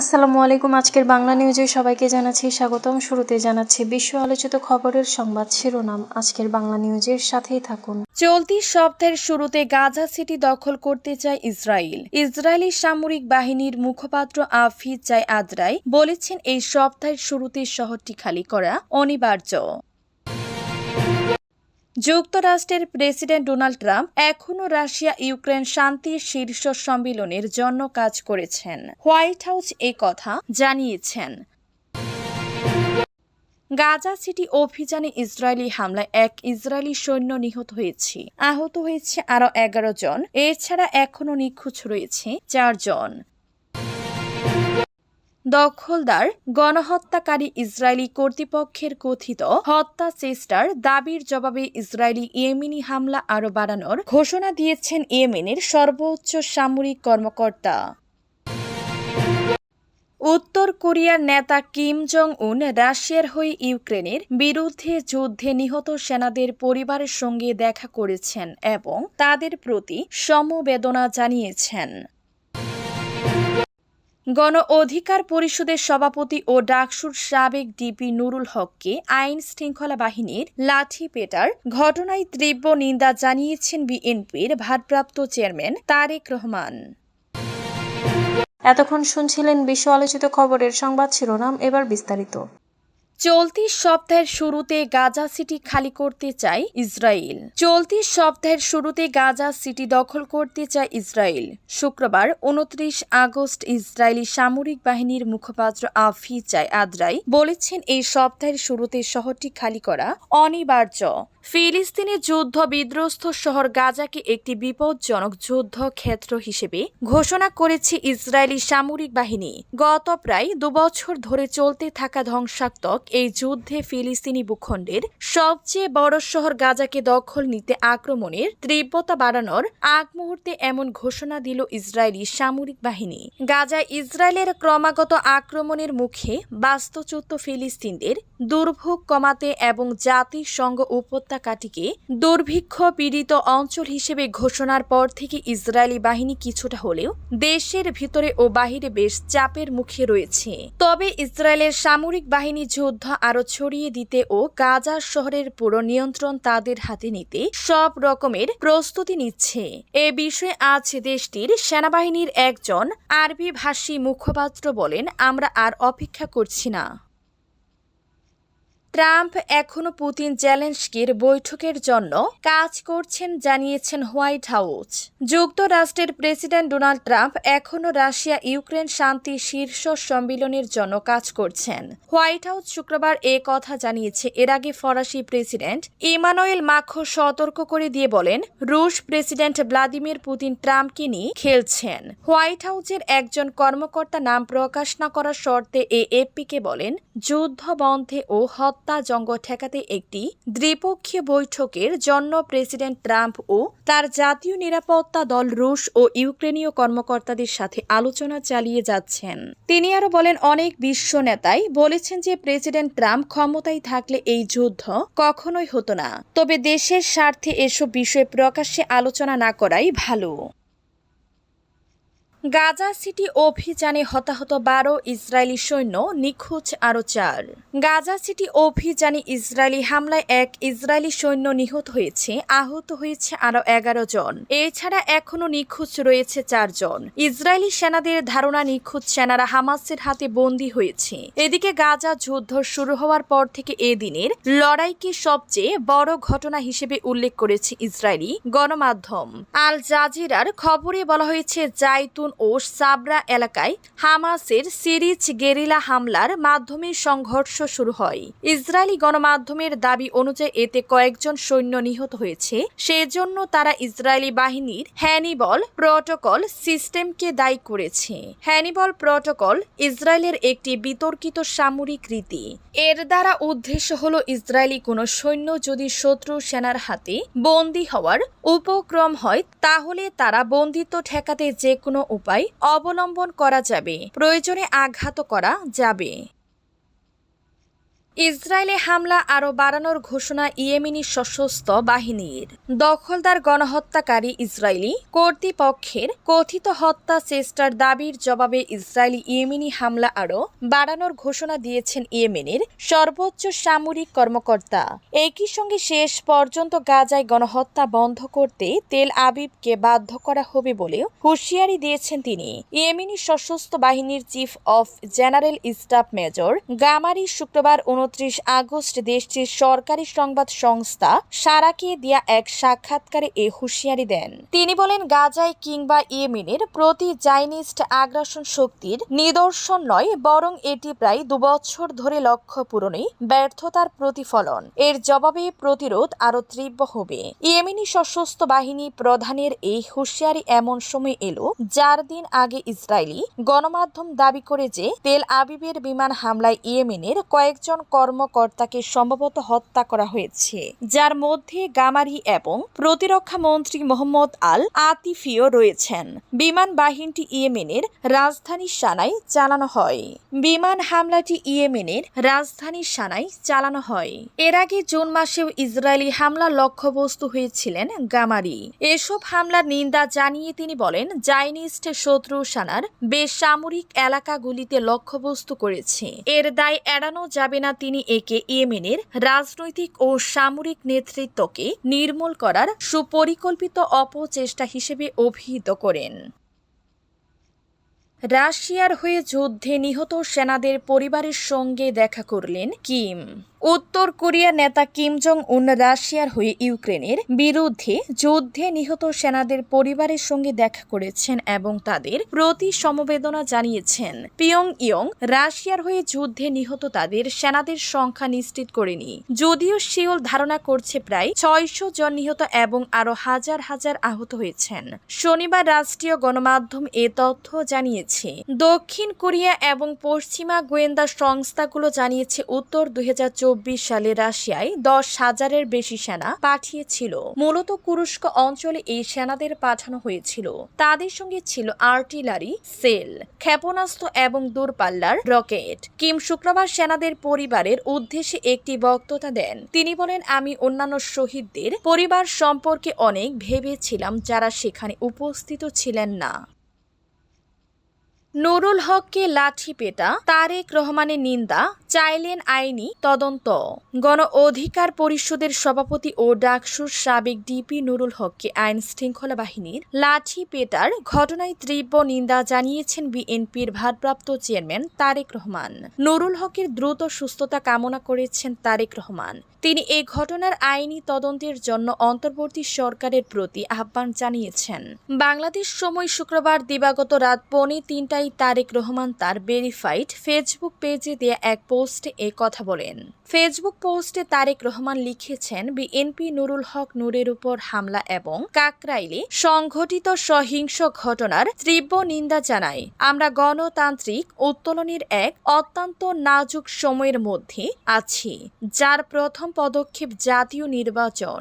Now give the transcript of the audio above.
আসসালামু আলাইকুম, আজকের বাংলা নিউজে সবাইকে জানাচ্ছি স্বাগতম। শুরুতে জানাচ্ছি বিশ্ব আলোচিত খবরের সংবাদ শিরোনাম। আজকের বাংলা নিউজের সাথেই থাকুন। চলতি সপ্তাহের শুরুতে গাজা সিটি দখল করতে চায় ইসরায়েল। ইসরায়েলি সামরিক বাহিনীর মুখপাত্র আফিজ জাই আদরাই বলেছেন, এই সপ্তাহের শুরুতে শহরটি খালি করা অনিবার্য। যুক্তরাষ্ট্রের প্রেসিডেন্ট ডোনাল্ড ট্রাম্প এখনও রাশিয়া ইউক্রেন শান্তির শীর্ষ সম্মেলনের জন্য কাজ করেছেন। হোয়াইট হাউস এ কথা জানিয়েছেন। গাজা সিটি অভিযানে ইসরায়েলি হামলায় এক ইসরায়েলি সৈন্য নিহত হয়েছে। আহত হয়েছে আরও এগারো জন। এছাড়া এখনও নিখোঁজ রয়েছে চারজন। দখলদার, গণহত্যাকারী ইসরায়েলি কর্তৃপক্ষের কথিত হত্যা চেষ্টার দাবির জবাবে ইসরায়েলি ইয়েমেনি হামলা আরও বাড়ানোর ঘোষণা দিয়েছেন ইয়েমেনের সর্বোচ্চ সামরিক কর্মকর্তা। উত্তর কোরিয়ার নেতা কিম জং উন রাশিয়ার হয়ে ইউক্রেনের বিরুদ্ধে যুদ্ধে নিহত সেনাদের পরিবারের সঙ্গে দেখা করেছেন এবং তাদের প্রতি সমবেদনা জানিয়েছেন। গণ অধিকার পরিষদের সভাপতি ও ডাকসুর সাবেক ডিপি নুরুল হককে আইন শৃঙ্খলা বাহিনীর লাঠি পেটার ঘটনায় তীব্র নিন্দা জানিয়েছেন বিএনপির ভারপ্রাপ্ত চেয়ারম্যান তারেক রহমান। এতক্ষণ শুনছিলেন বিশ্ব আলোচিত খবরের সংবাদ শিরোনাম, এবার বিস্তারিত। চলতি সপ্তাহের শুরুতে গাজা সিটি খালি করতে চায় ইসরায়েল। চলতি সপ্তাহের শুরুতে গাজা সিটি দখল করতে চায় ইসরায়েল। শুক্রবার উনত্রিশ আগস্ট ইসরায়েলি সামরিক বাহিনীর মুখপাত্র আফি চাই আদ্রাই বলেছেন, এই সপ্তাহের শুরুতে শহরটি খালি করা অনিবার্য। ফিলিস্তিনের যুদ্ধ বিধ্বস্ত শহর গাজাকে একটি বিপজ্জনক যুদ্ধ ক্ষেত্র হিসেবে ঘোষণা করেছে ইসরায়েলি সামরিক বাহিনী। গত প্রায় দুবছর ধরে চলতে থাকা ধ্বংসাত্মক এই যুদ্ধে ফিলিস্তিনি ভূখণ্ডের সবচেয়ে বড় শহর গাজাকে দখল নিতে আক্রমণের তীব্রতা বাড়ানোর আগ মুহূর্তে এমন ঘোষণা দিল ইসরায়েলি সামরিক বাহিনী। গাজায় ইসরায়েলের ক্রমাগত আক্রমণের মুখে বাস্তুচ্যুত ফিলিস্তিনদের দুর্ভোগ কমাতে এবং জাতিসংঘ উপত্যকাটিকে দুর্ভিক্ষ পীড়িত অঞ্চল হিসেবে ঘোষণার পর থেকে ইসরায়েলি বাহিনী কিছুটা হলেও দেশের ভিতরে ও বাহিরে বেশ চাপের মুখে রয়েছে। তবে ইসরায়েলের সামরিক বাহিনী যুদ্ধ আরও ছড়িয়ে দিতে ও গাজা শহরের পুরো নিয়ন্ত্রণ তাদের হাতে নিতে সব রকমের প্রস্তুতি নিচ্ছে। এ বিষয়ে আজ দেশটির সেনাবাহিনীর একজন আরবি ভাষী মুখপাত্র বলেন, আমরা আর অপেক্ষা করছি না। ট্রাম্প এখনও পুতিন চ্যালেঞ্জকির বৈঠকের জন্য কাজ করছেন জানিয়েছেন হোয়াইট হাউস। যুক্তরাষ্ট্রের প্রেসিডেন্ট ডোনাল্ড ট্রাম্প এখনও রাশিয়া ইউক্রেন শান্তি শীর্ষ সম্মিলনের জন্য কাজ করছেন। হোয়াইট হাউস শুক্রবার এ কথা জানিয়েছে। এর আগে ফরাসি প্রেসিডেন্ট ইমানুয়েল মাখো সতর্ক করে দিয়ে বলেন, রুশ প্রেসিডেন্ট ভ্লাদিমির পুতিন ট্রাম্পকে নিয়ে খেলছেন। হোয়াইট হাউসের একজন কর্মকর্তা নাম প্রকাশ না করার শর্তে এএফপিকে বলেন, যুদ্ধ বন্ধে ও হত্যা জঙ্গ ঠেকাতে একটি দ্বিপক্ষীয় বৈঠকের জন্য প্রেসিডেন্ট ট্রাম্প ও তার জাতীয় নিরাপত্তা দল রুশ ও ইউক্রেনীয় কর্মকর্তাদের সাথে আলোচনা চালিয়ে যাচ্ছেন। তিনি আরও বলেন, অনেক বিশ্ব নেতাই বলেছেন যে প্রেসিডেন্ট ট্রাম্প ক্ষমতায় থাকলে এই যুদ্ধ কখনোই হতো না। তবে দেশের স্বার্থে এসব বিষয়ে প্রকাশ্যে আলোচনা না করাই ভালো। গাজা সিটি অভিযানে হতাহত বারো ইসরায়েলি সৈন্য নিখোঁজ আরও চার। গাজা সিটি অভিযানে ইসরায়েলি হামলায় এক ইসরায়েলি সৈন্য নিহত হয়েছে, আহত হয়েছে আরও এগারো জন। এছাড়া এখনও নিখোঁজ রয়েছে চারজন ইসরায়েলি সেনাদের ধারণা, নিখোঁজ সেনারা হামাসের হাতে বন্দী হয়েছে। এদিকে গাজা যুদ্ধ শুরু হওয়ার পর থেকে এদিনের লড়াইকে সবচেয়ে বড় ঘটনা হিসেবে উল্লেখ করেছে ইসরায়েলি গণমাধ্যম। আল জাজিরার খবরে বলা হয়েছে, জাইতুন ও সাবরা এলাকায় হামাসের সিরিজ গেরিলা হামলার মাধ্যমে সংঘর্ষ শুরু হয়। ইসরায়েলি গণমাধ্যমের দাবি অনুযায়ী এতে কয়েকজন সৈন্য নিহত হয়েছে। সেজন্য তারা ইসরায়েলি বাহিনীর হ্যানিবল প্রটোকল সিস্টেমকে দায়ী করেছে। হ্যানিবল প্রটোকল ইসরায়েলের একটি বিতর্কিত সামরিক রীতি। এর দ্বারা উদ্দেশ্য হল ইসরায়েলি কোনো সৈন্য যদি শত্রু সেনার হাতে বন্দী হওয়ার উপক্রম হয়, তাহলে তারা বন্দিত্ব ঠেকাতে যে কোনো উপায় অবলম্বন করা যাবে। প্রয়োজনে আঘাত করা যাবে। ইসরায়েলে হামলা আরও বাড়ানোর ঘোষণা ইয়েমেনি সশস্ত্র বাহিনীর। দখলদার গণহত্যাকারী ইসরায়েলি কর্তৃপক্ষের কথিত হত্যা চেষ্টার দাবির জবাবে ইসরায়েলি ইয়েমেনি হামলা আরও বাড়ানোর ঘোষণা দিয়েছেন ইয়েমেনের সর্বোচ্চ সামরিক কর্মকর্তা। একই সঙ্গে শেষ পর্যন্ত গাজায় গণহত্যা বন্ধ করতে তেল আবিবকে বাধ্য করা হবে বলেও হুঁশিয়ারি দিয়েছেন তিনি। ইয়েমেনি সশস্ত্র বাহিনীর chief of general staff major Ghamari শুক্রবার উনত্রিশ আগস্ট দেশটির সরকারি সংবাদ সংস্থা সারাকে দিয়া এক সাক্ষাৎকারে এ হুঁশিয়ারি দেন। তিনি বলেন, গাজায় কিংবা ইয়েমেনের প্রতি জাইনিস্ট আগ্রাসন শক্তির নিদর্শন নয়, বরং এটি প্রায় দুবছর ধরে লক্ষ্য পূরণে ব্যর্থতার প্রতিফলন। এর জবাবে প্রতিরোধ আরও তীব্র হবে। ইয়েমেনি সশস্ত্র বাহিনী প্রধানের এই হুঁশিয়ারি এমন সময় এলো চার দিন আগে ইসরায়েলি গণমাধ্যম দাবি করে যে, তেল আবিবের বিমান হামলায় ইয়েমেনের কয়েকজন কর্মকর্তাকে সম্ভবত হত্যা করা হয়েছে, যার মধ্যে গামারি এবং প্রতিরক্ষা মন্ত্রী মোহাম্মদ আল আতিফিও রয়েছেন। বিমান বাহিনীটি ইয়েমেনের রাজধানী সানায় চালানো হয়। বিমান হামলাটি ইয়েমেনের রাজধানী সানায় চালানো হয়। এর আগে জুন মাসেও ইসরায়েলি হামলা লক্ষ্যবস্তু হয়েছিলেন গামারি। এসব হামলার নিন্দা জানিয়ে তিনি বলেন, জাইনিস্ট শত্রু সানার বেসামরিক এলাকাগুলিতে লক্ষ্যবস্তু করেছে। এর দায় এড়ানো যাবে না তিনি একে ইয়েমেনের রাজনৈতিক ও সামরিক নেতৃত্বকে নির্মূল করার সুপরিকল্পিত অপচেষ্টা হিসেবে অভিহিত করেন। রাশিয়ার হয়ে যুদ্ধে নিহত সেনাদের পরিবারের সঙ্গে দেখা করলেন কিম। উত্তর কোরিয়ার নেতা কিম জং উন রাশিয়ার হয়ে ইউক্রেনের বিরুদ্ধে যুদ্ধে নিহত সেনাদের পরিবারের সঙ্গে দেখা করেছেন এবং তাদের প্রতি সমবেদনা জানিয়েছেন। পিয়ং ইয়ং রাশিয়ার হয়ে যুদ্ধে নিহত তাদের সেনাদের সংখ্যা নিশ্চিত করেনি। যদিও সিওল ধারণা করছে প্রায় ছয়শো জন নিহত এবং আরও হাজার হাজার আহত হয়েছেন। শনিবার রাষ্ট্রীয় গণমাধ্যম এ তথ্য জানিয়েছে। দক্ষিণ কোরিয়া এবং পশ্চিমা গোয়েন্দা সংস্থাগুলো জানিয়েছে, উত্তর দুই সালে রাশিয়ায় দশ হাজারের বেশি সেনা পাঠিয়েছিল। মূলত কুরস্ক অঞ্চলে এই সেনাদের পাঠানো হয়েছিল। তাদের সঙ্গে ছিল আর্টিলারি, সেল, ক্ষেপণাস্ত্র এবং দূরপাল্লার রকেট। কিম শুক্রবার সেনাদের পরিবারের উদ্দেশ্যে একটি বক্তৃতা দেন। তিনি বলেন, আমি অন্যান্য শহীদদের পরিবার সম্পর্কে অনেক ভেবেছিলাম যারা সেখানে উপস্থিত ছিলেন না। নুরুল হককে লাঠি পেটা, তারেক রহমানের নিন্দা, চাইলেন আইনি তদন্ত। গণ অধিকার পরিষদের সভাপতি ও ডাকসুর সাবেক ডিপি নুরুল হককে আইন শৃঙ্খলা বাহিনীর লাঠি পেটার ঘটনায় তীব্র নিন্দা জানিয়েছেন বিএনপির ভারপ্রাপ্ত চেয়ারম্যান তারেক রহমান। নুরুল হকের দ্রুত সুস্থতা কামনা করেছেন তারেক রহমান। তিনি এই ঘটনার আইনি তদন্তের জন্য অন্তর্বর্তী সরকারের প্রতি আহ্বান জানিয়েছেন। বাংলাদেশ সময় শুক্রবার দিবাগত রাত পৌনে তিনটায় তারেক রহমান তার ভেরিফাইড ফেসবুক পেজে দেয়া এক পোস্টে এ কথা বলেন। ফেসবুক পোস্টে তারেক রহমান লিখেছেন, বিএনপি নুরুল হক নূরের উপর হামলা এবং কাকরাইলে সংঘটিত সহিংস ঘটনার তীব্র নিন্দা জানায়। আমরা গণতান্ত্রিক উত্তোলনের এক অত্যন্ত নাজুক সময়ের মধ্যে আছি, যার প্রথম পদক্ষেপ জাতীয় নির্বাচন।